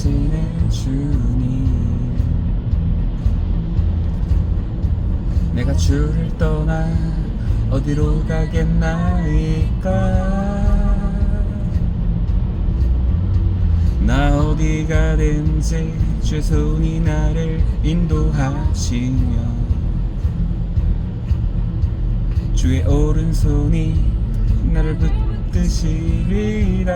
인도하시는 주님 내가 주를 떠나 어디로 가겠나이까? 나 어디 가든지 주의 손이 나를 인도하시며. 주의 오른손이 나를 붙드시리라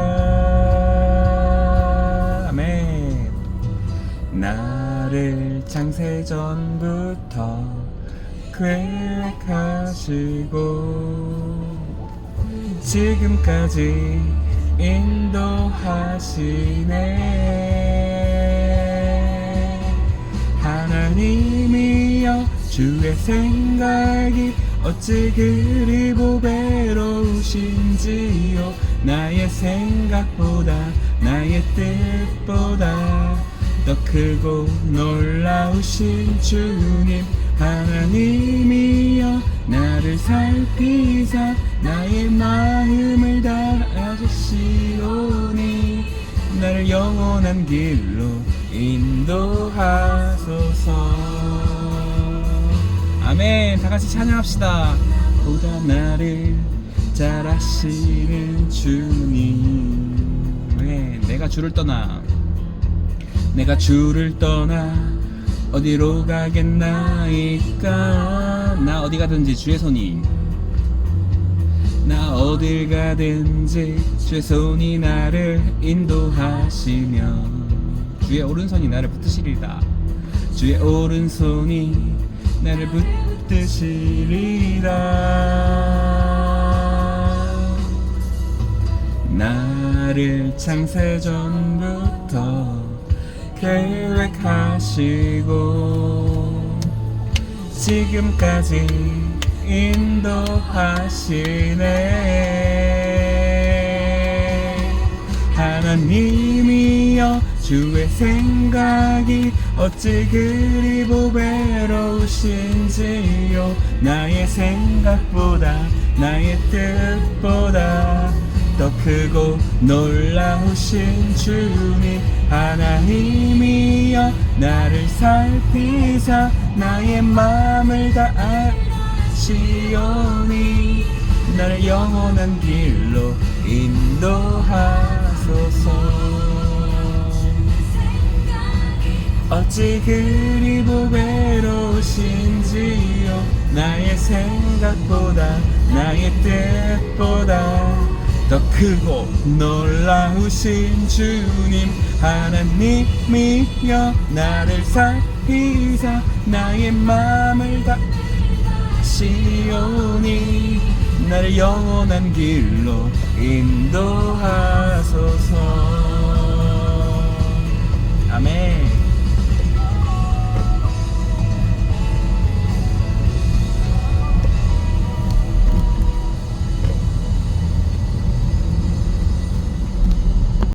나를 창세 전부터 계획하시고 지금까지 인도하시네. 하나님이여 주의 생각이 어찌 그리 보배로우신지요? 나의 생각보다 나의 뜻보다 더 크고 놀라우신 주님 하나님이여 나를 살피사 나의 마음을 다아주시오니 나를 영원한 길로 인도하소서. 아멘. 다 같이 찬양합시다. 보다 나를 잘 아시는 주님. 아멘. 내가 주를 떠나 내가 주를 떠나 어디로 가겠나이까? 나 어디 가든지 주의 손이. 나 어딜 가든지 주의 손이 나를 인도하시며. 주의 오른손이 나를 붙드시리다 주의 오른손이 나를 붙드시리라. 나를 창세 전부터 계획하시고 지금까지 인도하시네. 하나님이여 주의 생각이 어찌 그리 보배로우신지요? 나의 생각보다 나의 뜻보다 더 크고 놀라우신 주님 하나님이여 나를 살피사 나의 마음을 다 아시오니 나를 영원한 길로 인도하소서. 어찌 그리 보배로우신지요? 나의 생각보다 나의 뜻보다 더 크고 놀라우신 주님 하나님이여 나를 살피사 나의 마음을 다 시오니. 나를 영원한 길로 인도하